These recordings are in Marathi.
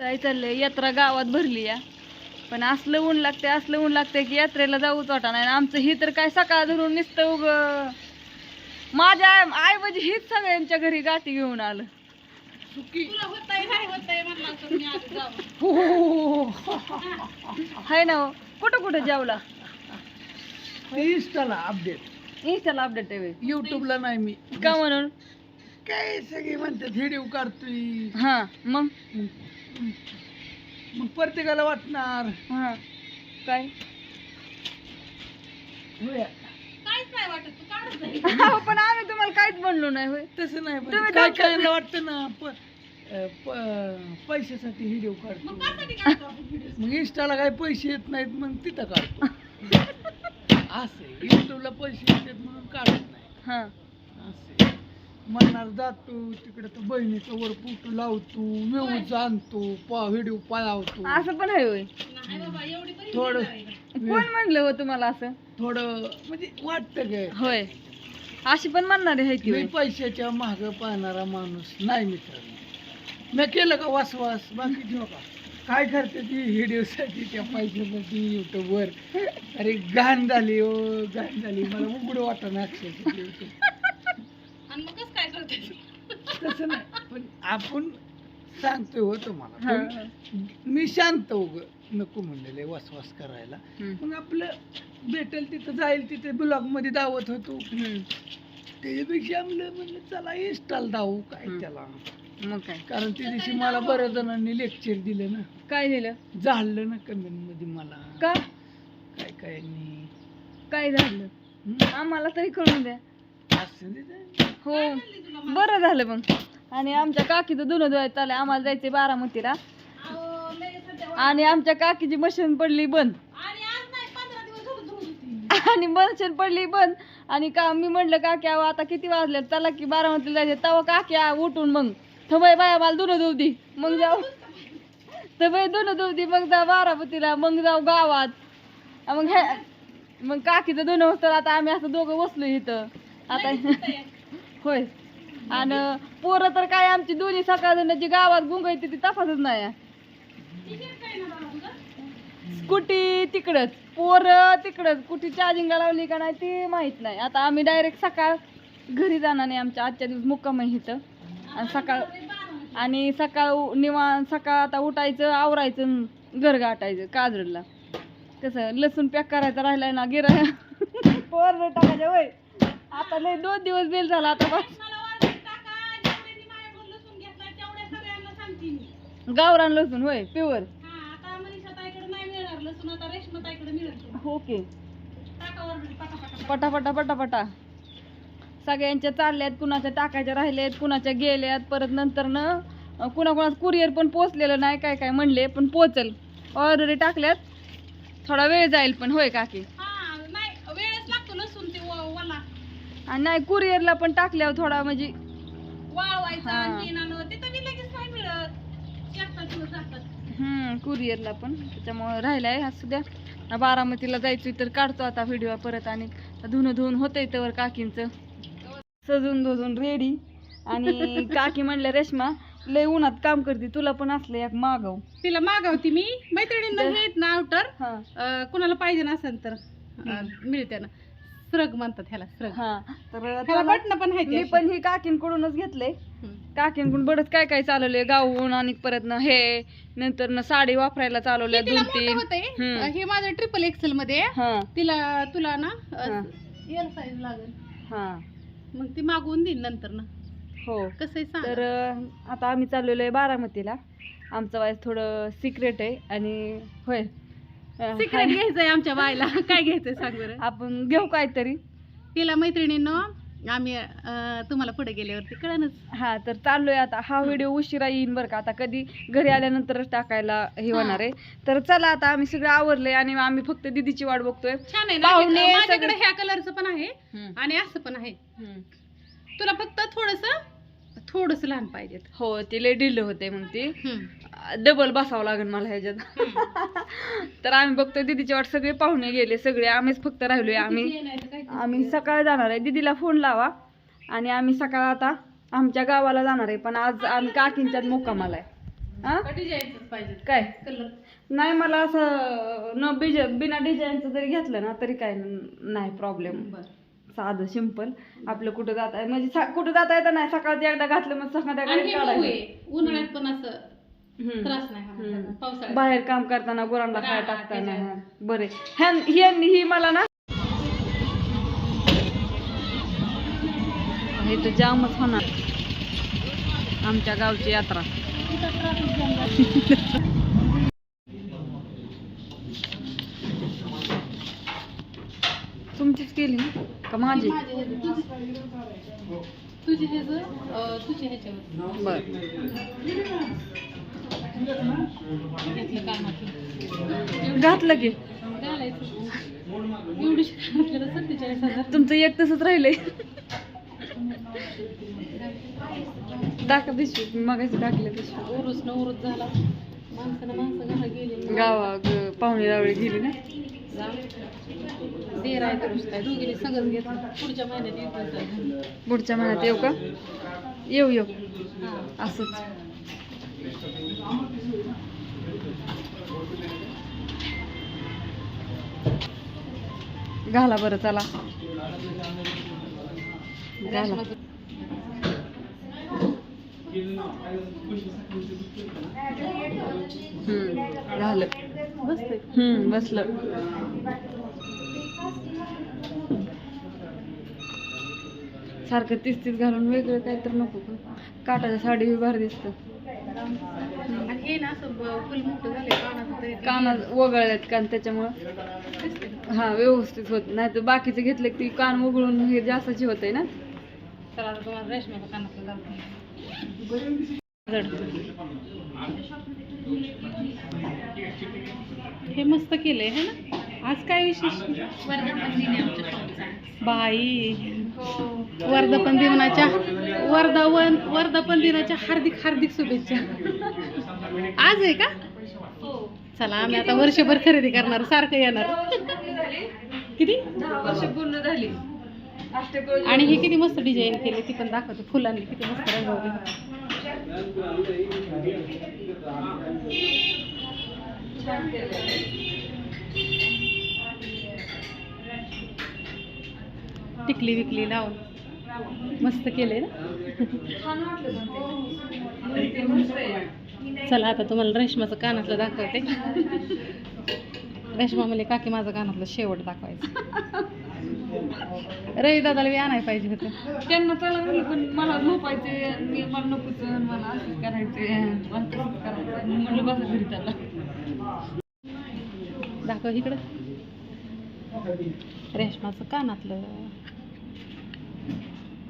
काय चाललंय? यात्रा गावात भरली या. पण असलं ऊन लागते असलं ऊन लागते की यात्रेला जाऊच वाटा नाही. आणि आमचं ही तर काय सकाळ धरून नुसतं उग. माझ्या आई आई म्हणजे हीच सगळ्यांच्या घरी गाठी घेऊन आलं. हाय ना हो. कुठं कुठं जेवला? इंस्टाला अपडेट इंस्टाला अपडेट आहे युट्यूबला नाही मी. का म्हणून? काय सगळे म्हणतात व्हिडिओ काढतोय. हा मग? मग प्रत्येकाला वाटणार. हा. काय? होय. अहो, पण आम्ही तुम्हाला काहीच म्हणलो नाही होय. तसं नाही पण तुम्ही काय काय वाटतं ना प- अं, प- पैशासाठी व्हिडिओ काढतो. मग इंस्टाला काय पैसे येत नाहीत मग तिथं काढतो. असं युट्यूबला पैसे येतात म्हणून काढत नाही. हा. असे म्हणणार जातो तिकडे तर बहिणीचं वर फोटो लावतो व्यवस्थित आणतो पा व्हिडिओ पाळावतो असं पण आहे होय. थोडं कोण म्हणलं हो तुम्हाला असं? थोडं म्हणजे वाटतं काय होय. अशी पण म्हणणारे आहे की मी होय. पैशाच्या माग पाहणारा माणूस नाही मित्रांनो. मी केलं का वासवास? बाकी ठेव का? काय करते ती व्हिडिओसाठी त्या पैशासाठी युट्यूबवर? अरे घाण झाली हो घाण झाली. मला उघड वाटणं अक्षरशः. YouTube. तसं नाही पण आपण सांगतोय हो तुम्हाला पण. मी शांत उग नको म्हणलेले वासवास करायला. मग आपलं भेटेल तिथं जाईल तिथे ब्लॉगमध्ये दावत होतो. त्याच्यापेक्षा म्हणलं म्हणलं चला इन्स्टॉल दावू काय. त्याला मग काय कारण त्या दिवशी मला बऱ्याच जणांनी लेक्चर दिलं ना काय दिलं झालं ना कमेंटमध्ये मला का काय काय नाही काय झालं. आम्हाला तरी कळून द्या. हो. बरं झालं मग. आणि आमच्या काकीचं धुणं धुवायचं चाललंय. आम्हाला जायचंय बारामतीला. आणि आमच्या काकीची मशीन पडली बंद. आणि मशीन पडली बंद. आणि का मी म्हटलं काकी अहो आता किती वाजले? चला की बारामतीला जायचे तेव्हा काकी आ, उठून मग थबय बाया मला धुणं धुऊ मग जाऊ. थबय धुणं धुऊ दे. मग जा बारामतीला. मग जाऊ गावात. मग मग काकीचं धुणं होतं. आता आम्ही असं दोघं बसलो इथं. आता होय. आणि पोरं तर काय आमची दोन्ही सकाळ जी गावात गुंगायची ती तपासच नाही. स्कूटी तिकडच. पोरं तिकडच. कुठे चार्जिंगला लावली का नाही ते माहीत नाही. आता आम्ही डायरेक्ट सकाळ घरी जाणार नाही आमच्या आजच्या दिवस मुक्काम आहे इथं. आणि सकाळ आणि सकाळ निवांत सकाळ आता उठायचं आवरायचं घर गाठायचं काजळला कसं लसूण पॅक करायचं राहिलाय ना गिरा पोर टाकायचं होय. आता लय दोन दिवस बेल झाला आता बस गावरान लसूण होय प्युअर. ओके. पटापटा पटापटा. सगळ्यांच्या चालल्यात कुणाच्या टाकायच्या राहिल्यात कुणाच्या गेल्यात परत नंतर न कुणा कुणाच कुरिअर पण पोचलेलं नाही काय काय म्हणले पण पोचल ऑर्डरी टाकल्यात. थोडा वेळ जाईल पण होय काकी वेळच लागतो लसूण ते व- वला आणि नाही कुरिअरला पण टाकल्यावर थोडा म्हणजे वाळवायचा हा. आणि येणं तिथं बी लगेच नाही मिळत. चार पाच दिवस जातात. हम्म कुरिअरला पण. त्याच्यामुळे राहिलाय असू द्या बारामतीला जायचं तर काढतो आता व्हिडिओ परत आणि धुणं धुवून होतंय तर काकींचं. सजून धुजून रेडी आणि काकी म्हणल्या रेश्मा लय उन्हात काम करते तुला पण असलं एक मागव. तिला मागवती मी. मैत्रिणींना तर- हे आहेत ना आउटर हा. कुणाला पाहिजे नसेल तर अं, मिळते ना. स्रग म्हणतात ह्याला स्रग. हा. तर ह्याला त्याला- बटणं पण मी. पण ही काकींकडूनच घेतलंय हम्म. काकींकडून बरंच काय काय चालवलंय गाऊन आणि परत ना हे नंतर ना साडी वापरायला चालवल्या तिला दोन मोठं तीन हम्म. हे माझं ट्रिपल एक्सेल मध्ये. आहे. हा. तिला तुला ना हा. एल साईज लागेल. हा. मग ती मागवून देईन नंतर ना. हो. कसं आहे सांग. तर अं, आता आम्ही चाललेलो आहे बारामतीला. आमचं वाईस थोडं सिक्रेट आहे आणि होय. सिक्रेट. घ्यायचंय आमच्या बायला काय घ्यायचंय सांग बरं? आपण घेऊ काहीतरी. तिला मैत्रिणींनो आम्ही अं, तुम्हाला पुढे गेल्यावरती कळणच. हा तर चाललोय आता. हा व्हिडिओ उशिरा येईन बरं का. आता कधी घरी आल्यानंतरच टाकायला हे होणार आहे. तर चला आता आम्ही सगळं आवरलंय आणि आम्ही फक्त दिदीची वाट बघतोय. छान आहे ना? पाहुणे हे- माझ्याकडे सगळे- ह्या कलरचं पण आहे आणि असं पण आहे. तुला फक्त थोडस थोडस लहान पाहिजेत. हो ते लय डिल्ल होते मग ती हम्म. डबल बसावं लागेल मला ह्याच्यात. तर आम्ही बघतोय दिदीची वाट सगळे पाहुणे गेले सगळे आम्हीच फक्त राहिलोय आम्ही? आम्ही सकाळ जाणार आहे. दीदीला फोन लावा आणि आम्ही सकाळ आता आमच्या गावाला जाणार आहे. पण आज आम्ही काकींच्यात मुक्कामाला आहे. हा? काय? कलर. नाही मला असं न बिज बिना डिझाईनचं जरी घेतलं ना तरी काय नाही प्रॉब्लेम बर. साधं सिंपल आपलं कुठं जात आहे म्हणजे कुठं जाता येतं नाही. सकाळचं एकदा घातलं मग आहे उन्हाळ्यात पण असं. त्रास नाही होणार. पावसाळ्यात. बाहेर काम करताना गुरांना खायला हा, टाकताना. त्याच्यात. हा. बरे. ह्या ही ही मला ना हे तर जामच होणार. आमच्या गावची यात्रा. तुमचीच केली ना? का माझी? माझे हे तुझे- तुझे हे जर, अं, तुझे ह्याच्यावर. बर. घेतलं घातलं की. एवढी आपल्याला सत्तेचाळीस हजार तुमचं एक तसंच राहिलंय. टाका पिशवी मगाशी टाकलं पिशवी उरूस न उरूस झाला माणसानं माणसं घरा गेली गावा पाहुणे रावळी गेली ना. देर आहे करूच दोघीने सगळं घेतलं पुढच्या महिन्यात येऊ पुढच्या महिन्यात येऊ का? येऊ येऊ. असंच. घाला बरं चला. घाला. झालं हम्म बसलं. सारखं तीस तीस घालून वेगळं काय तर नको काटाच्या साडी बी भारी दिसतं हे ना असं ब- फुल मोठं झालंय कानाचं ते काना वगळल्यात कान त्याच्यामुळं. हा व्यवस्थित होत. नाही तर बाकीचे घेतले की कान वगळून हे जास्तची होत आहे ना. चला आता तुम्हाला कानातलं हे मस्त केलंय है ना? आज काय विशेष? बाई. वर्धापन दिनाच्या वर्धावन वर्धापन दिनाच्या हार्दिक हार्दिक शुभेच्छा. आज आहे का? चला आम्ही आता वर्षभर खरेदी करणार सारखं येणार. किती? वर्ष पूर्ण झाली आणि हे किती मस्त डिझाईन केली ती पण दाखवते फुलांनी किती मस्त रंगवली. टिकली विकली लावून. मस्त केले ना? चला आता तुम्हाला रेशमाचं कानातलं दाखवते. रेशमा म्हणले काकी माझं कानातलं शेवट दाखवायचं. रवी दादाला बी आणायला पाहिजे होतं. त्यांना त्याला म्हणलं पण मला झोपायचे आणि मला नकोच मला असंच करायचे म्हणलं बसा घरी त्याला. दाखव इकडं. रेशमाचं कानातलं.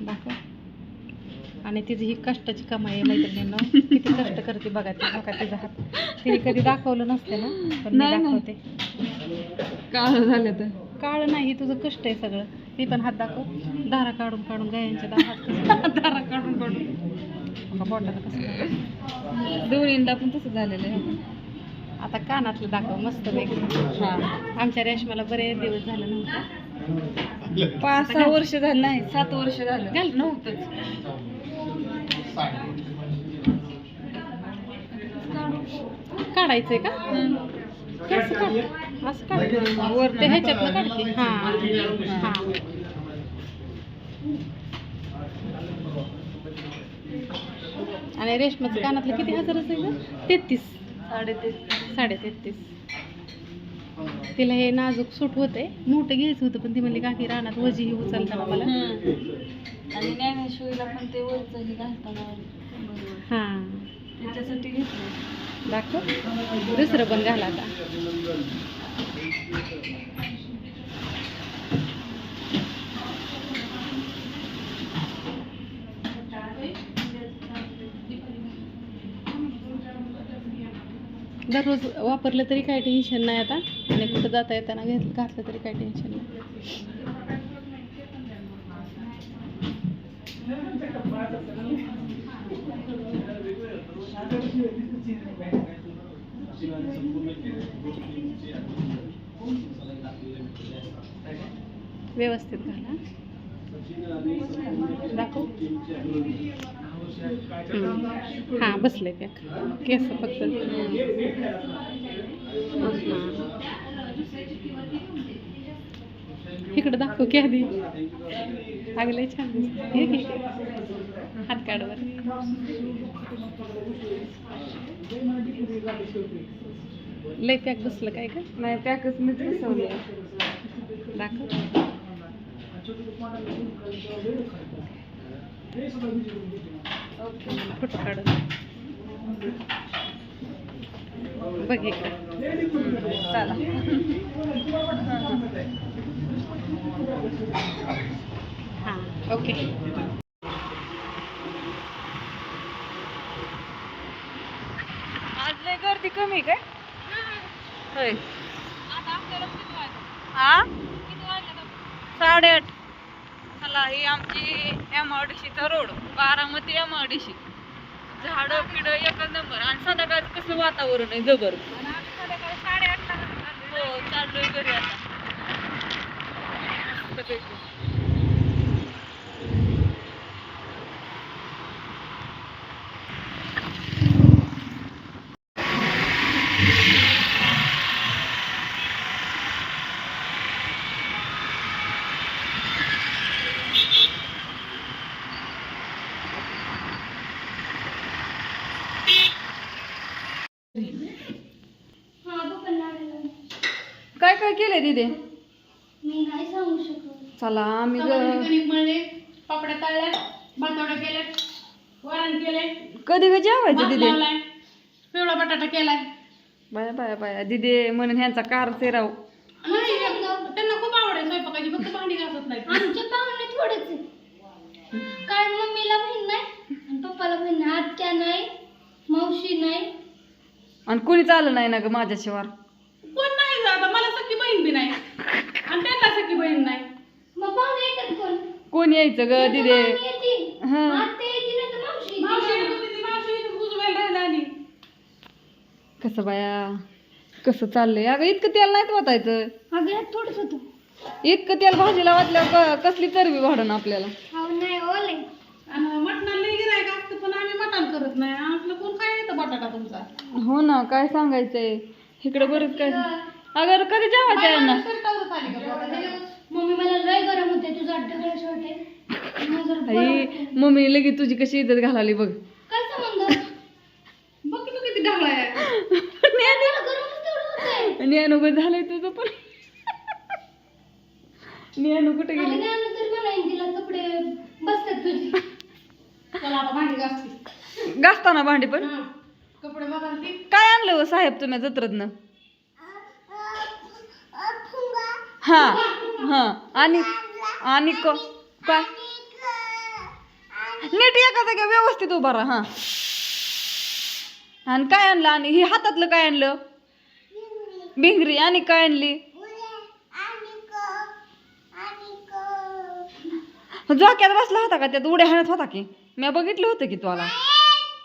दाखव. आणि तिची ही कष्टाची कमाई आहे मैत्रिणींना. किती कष्ट करते बघा ती बघा तिचा हात. तिने कधी दाखवलं नसते ना पण मी नाही, नाही. दाखवते. काळ झालं तर. काळ नाही तुझं कष्ट आहे सगळं. मी पण हात दाखव. दारा काढून काढून गायांच्या दारा हात कसे दारा काढून काढून. बघा बोटाला कसं. दोन्हींदा पण तसं झालेलं आहे. आता कानातलं दाखव मस्त वेगळं हा. आमच्या रेशमाला बरेच दिवस झालं नव्हतं. पाच सहा वर्ष झालं नाही सात वर्ष झालं. घाल. नव्हतंच. काढायचंय का? कसं काढ असं काढ वर ते ह्याच्यातनं काढते हां. हां. आणि रेशमाचं कानातलं किती हजार असेल तेहतीस. साडे साडेतेहतीस. तेहतीस तिला हे नाजूक सूट होते मोठं घ्यायचं होतं पण ती म्हणली काकी रानात वजीही उचलताना मला? आणि ज्ञानेश्वरीला पण ते वरचं हे घालताना हां. त्याच्यासाठी घेतलं दाखव. दुसरं पण घाला आता. दररोज वापरलं तरी काही टेन्शन नाही आता. आणि कुठं जाता येताना घेत घातलं तरी काही टेन्शन नाही. व्यवस्थित घाला दाखव? हां बसले त्या. केस फक्त. इकडं दाखव की आधी. अगं लय छान हे. हात काढवर लय पॅक बसलं काय का नाही पॅकच मीच बसवले दाखव. फोटो काढून बघ इकडं. चला. हां ओके. आज लय गर्दी कमी काय? होय. हा साडेआठ. चला ही आमची M I road Baramati M I झाड सी झाडं एकच नंबर आणि संध्याकाळचं कसं वातावरण आहे जबर. हो चाललोय घरी आता. काय काय केलंय तिथे? चला आम्ही ग- मळले पापड्या तळल्या भातवड्या केल्या वरण केले. कधी ग जेवायचं भात तिथे लावलाय पिवळा बटाटा केलाय. बाया बाया बाया दिदे म्हणून ह्यांचा कार राव नाही, त्यांना खूप आवड आहे स्वयंपाकाची फक्त भांडी घासत नाही आमचे पाहुणे थोडेच आहे काय मम्मीला बहीण नाही आणि पप्पाला बहीण नाही. आत्या नाही मावशी नाही. आणि कोणी चाललं नाही ना ग माझ्याशिवाय. कोण नाही जात मला सख्खी बहीण बी नाही. आणि त्यांना सख्खी बहीण नाही मग पाहुणे येतात कोण यायचं ग दिदे मामी येते. हा. आत्या येते नाही तर मावशी येते. मावशी येत होती ती मावशी इथं बुजवायला राहिला आली कसं बाया? कसं चाललंय? अगं इतकं तेल नाहीत वाटायचं. अगं होतं. इतकं तेल भाजीला वाटल्यावर क- कसली चरबी वाढन आपल्याला? हो नाही ओले आणि मटणाला लई गिरायक असतं पण आम्ही मटण करत नाही. आपलं कोण काय येतं बटाटा तुमचा? हो ना काय सांगायचंय? इकडे बरंच काय अगं कधी जेवायचं आहे ना शर्टावरच आली का बटाटा? मम्मी मला लय गरम होते तुझा अड्डगळ आई. मम्मी लगेच तुझी कशी इज्जत घालाली बघ. काय संबंध? बघ की तू किती ढगला आहे मला गरमच तेवढं होतंय. ज्ञानू ग झालंय तुझं पण. ज्ञानू कुठे आणि गेली? त्यानंतर म्हणाईन तिला कपडे बसतात तुझी. चला आता भांडी घासते. घासताना भांडी पण? हा. कपडे बघा ती. काय आणलं हो साहेब तुम्ही जत्रतनं? हा हा आणि आणि क काय? नीट एका जागी व्यवस्थित उभा राहा हा. आणि काय आणलं? आणि हे हातातलं काय आणलं? भिंगरी. आणि काय आणली? झोक्यात बसला होता का? त्यात उड्या हाणत होता की? मी बघितलं होतं की तुला.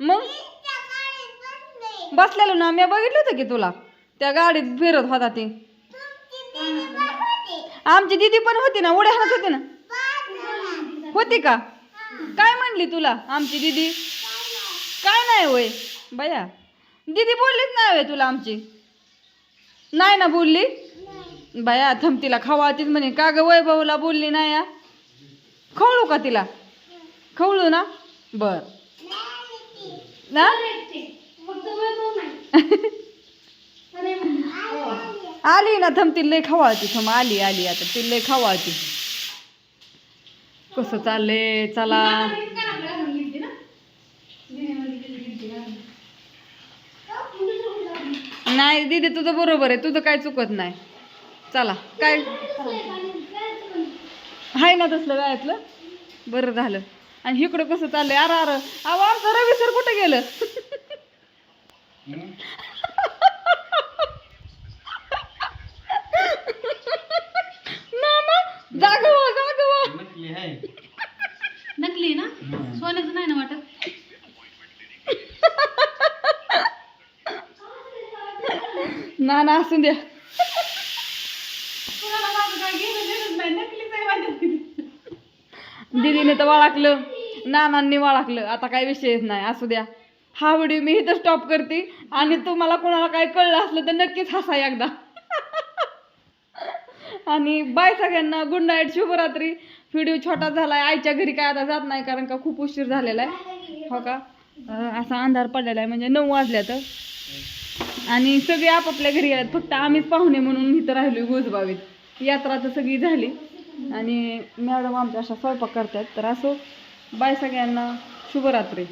मग? बसलेलो ना मी बघितलं होतं की तुला. त्या गाडीत फिरत होता ती. आमची दीदी पण होती ना उड्या हाणत होती ना. होती का? काय म्हणली तुला आमची दीदी? काय नाही होय. बया दीदी बोललीच नाही होय तुला आमची. नाही ना बोलली? बया थम तिला खवातीच म्हणे. का ग वैभवला बोलली नाही या खवळू का तिला? खवळू ना? बर. ना फक्त वैभव नाही अरे आली ना थम ती लय खवाळती. थम आली आली आता. ती लय खवाळती. कसं चाललंय? चला. नाही दीदी तुझं बरोबर आहे. तुझं काय चुकत नाही. चला काय? आहे ना तसलं गायतलं? बरं झालं. आणि इकडं कसं चाललंय? अरे अरे. अहो आमचं रवी सर कुठं गेलं मामा जागवा जागवा नकली ना सोन्याचं नाही ना वाटत ना ना असू द्या दिदीने तर ना नानांनी वळखलं. आता काही विषयच नाही. असू द्या. हा व्हिडिओ मी इथं स्टॉप करते. आणि तुम्हाला कोणाला काय कळलं असलं तर नक्कीच हसा एकदा. आणि बाय सगळ्यांना. गुड नाईट शुभरात्री. व्हिडिओ छोटा झालाय. आईच्या घरी काय आता जात नाही कारण का खूप उशीर झालेला आहे. हो का? असा अंधार पडलेला आहे. म्हणजे नऊ वाजल्या तर आणि सगळे आपापल्या घरी आहेत. फक्त आम्हीच पाहुणे म्हणून इथं राहिलो गोजबावीत यात्रा तर सगळी झाली. आणि मॅडम आमच्या अशा स्वयंपाक करतात. तर असो बाय सगळ्यांना शुभरात्री.